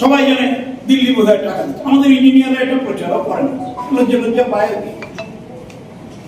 সবাই জানে দিল্লি বোধহয় টাকা দিচ্ছে। আমাদের ইঞ্জিনিয়াররা এটা প্রচারও করে না। লজ্জা লজ্জা পায়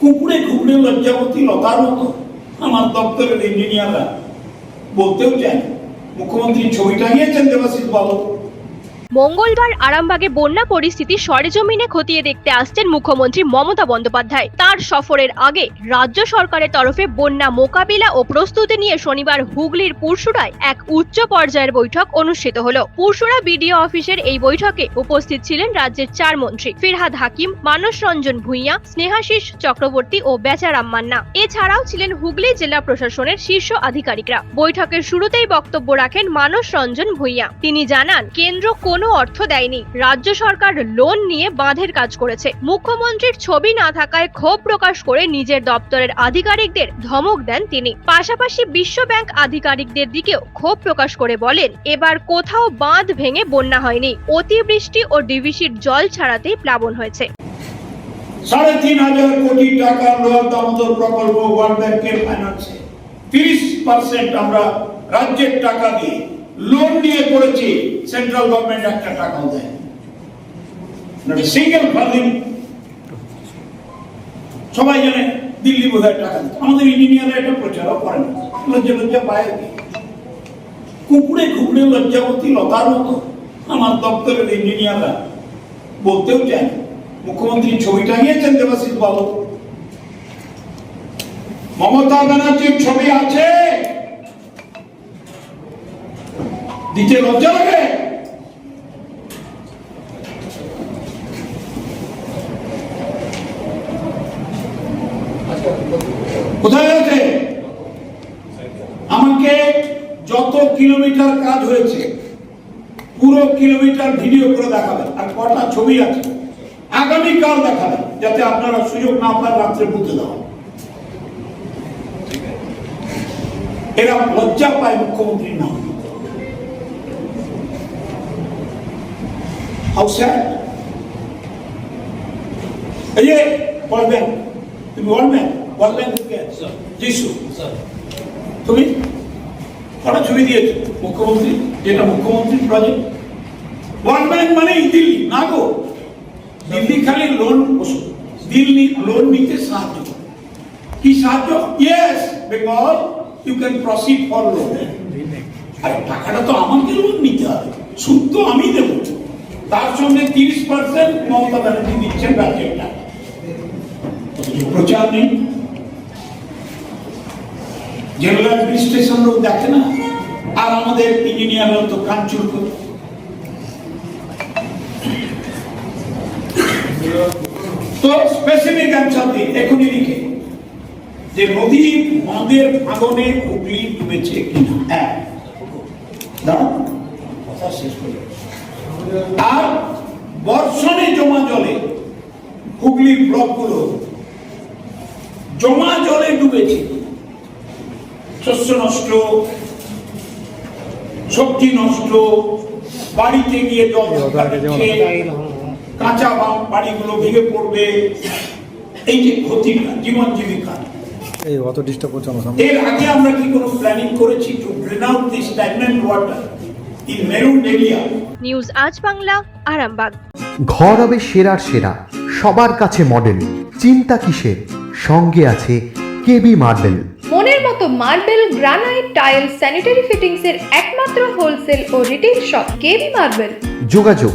কুকুরে কুকুরে লজ্জাবতী লতার মতো। আমার দপ্তরের ইঞ্জিনিয়াররা বলতেও চায়। মুখ্যমন্ত্রী ছবি টাঙিয়েছেন দেবাশিস বাবু। মঙ্গলবার আরামবাগে বন্যা পরিস্থিতি সরেজমিনে খতিয়ে দেখতে আসছেন মুখ্যমন্ত্রী মমতা বন্দ্যোপাধ্যায়। তার সফরের আগে রাজ্য সরকারের তরফে বন্যা মোকাবিলা ও প্রস্তুতি নিয়ে শনিবার হুগলির পুরসুরায় এক উচ্চ পর্যায়ের বৈঠক অনুষ্ঠিত হলো। পুরসুরা বিডিও অফিসের এই বৈঠকে উপস্থিত ছিলেন রাজ্যের চার মন্ত্রী ফিরহাদ হাকিম, মানস রঞ্জন ভূঁইয়া, স্নেহাশিস চক্রবর্তী ও বেচারাম মান্না। এছাড়াও ছিলেন হুগলি জেলা প্রশাসনের শীর্ষ আধিকারিকরা। বৈঠকের শুরুতেই বক্তব্য রাখেন মানস রঞ্জন ভূঁইয়া। তিনি জানান, কেন্দ্র কোনো অর্থ দেয়নি। রাজ্য সরকার লোন নিয়ে বাঁধের কাজ করেছে। মুখ্যমন্ত্রীর ছবি না থাকায় ক্ষোভ প্রকাশ করে নিজের দপ্তরের আধিকারিকদের ধমক দেন তিনি। পাশাপাশি বিশ্ব ব্যাংক আধিকারিকদের দিকেও ক্ষোভ প্রকাশ করে বলেন, এবার কোথাও বাঁধ ভেঙে বন্যা হয়নি। অতিবৃষ্টি ও ডিভিসির জল ছাড়াতেই প্লাবন হয়েছে। সাড়ে তিন হাজার কোটি টাকা লোয়ার দামোদর প্রকল্প ওয়ার্ল্ড ব্যাংকের ফাইন্যান্সে তিরিশ পার্সেন্ট আমরা রাজ্যের টাকা দিয়ে লোন নিয়ে করেছি সেন্ট্রাল গভর্নমেন্ট একটা টাকাও দেয় সিঙ্গেল ফার্দিং সবাই জানে দিল্লি বোধহয় টাকা দিচ্ছে। আমাদের ইঞ্জিনিয়াররা এটা প্রচারও করে না। লজ্জা লজ্জা পায় কুকুরে কুকুরে লজ্জাবতী লতার মতো আমার দপ্তরের ইঞ্জিনিয়াররা বলতেও চায়। মুখ্যমন্ত্রী ছবি টাঙিয়েছেন দেবাশিস বাবু। মমতা ব্যানার্জির ছবি আছে। দিতে লজ্জা লাগে কোথায় আছে আমাকে যত কিলোমিটার কাজ হয়েছে, পুরো কিলোমিটার ভিডিও করে দেখাবেন। আর কটা ছবি আছে, আগামীকাল দেখাবেন, যাতে আপনারা সুযোগ না পান রাত্রে বুঝতে দেওয়া। এরা লজ্জা পায় মুখ্যমন্ত্রীর নাম। হাউ স্যাড এই যে বলবেন তুমি বলবেন বলবেন যিশু তুমি? কটা ছবি দিয়েছ। মুখ্যমন্ত্রী? যেটা মুখ্যমন্ত্রীর প্রজেক্ট ওয়ার্ল্ড ব্যাংক মানে দিল্লি না গো? দিল্লি খালি লোন দিল্লি লোন নিতে সাহায্য করে। কি সাহায্য? Yes because you can proceed for loan আরে টাকাটা তো আমাকে লোন নিতে হবে। সুদ তো আমি দেবো। তার সঙ্গে তিরিশ পার্সেন্ট মমতা ব্যানার্জি দিচ্ছেন রাজ্যের টাকা প্রচার নেই। জেনারেল অ্যাডমিনিস্ট্রেশন লোক দেখে না। আর আমাদের ইঞ্জিনিয়াররা তো করে। তো স্পেসিফিক অ্যান্সার এখনই লিখে। যে নদী বাঁধের ভাঙনে হুগলি ডুবেছে কিনা? এক দাঁড়ান, কথা শেষ করে আর বর্ষণে জমা জলে হুগলির ব্লকগুলো জমা জলে ডুবেছে। শস্য নষ্ট সবজি নষ্ট বাড়িতে গিয়ে জল কাঁচা বাড়িগুলো ভেঙে পড়বে। এই যে ক্ষতিটা জীবন জীবিকা। এই অত ডিস্টার্ব করছে এর আগে আমরা কি কোনো প্ল্যানিং করেছি? To drain out the stagnant water news আজ বাংলা আরামবাগ। ঘর হবে সেরার সেরা সবার কাছে মডেল চিন্তা কিসের? সঙ্গে আছে কেবি মার্বেল মনের মতো marble granite tile sanitary fittings এর একমাত্র হোলসেল ও রিটেল শপ কেবি মার্বেল যোগাযোগ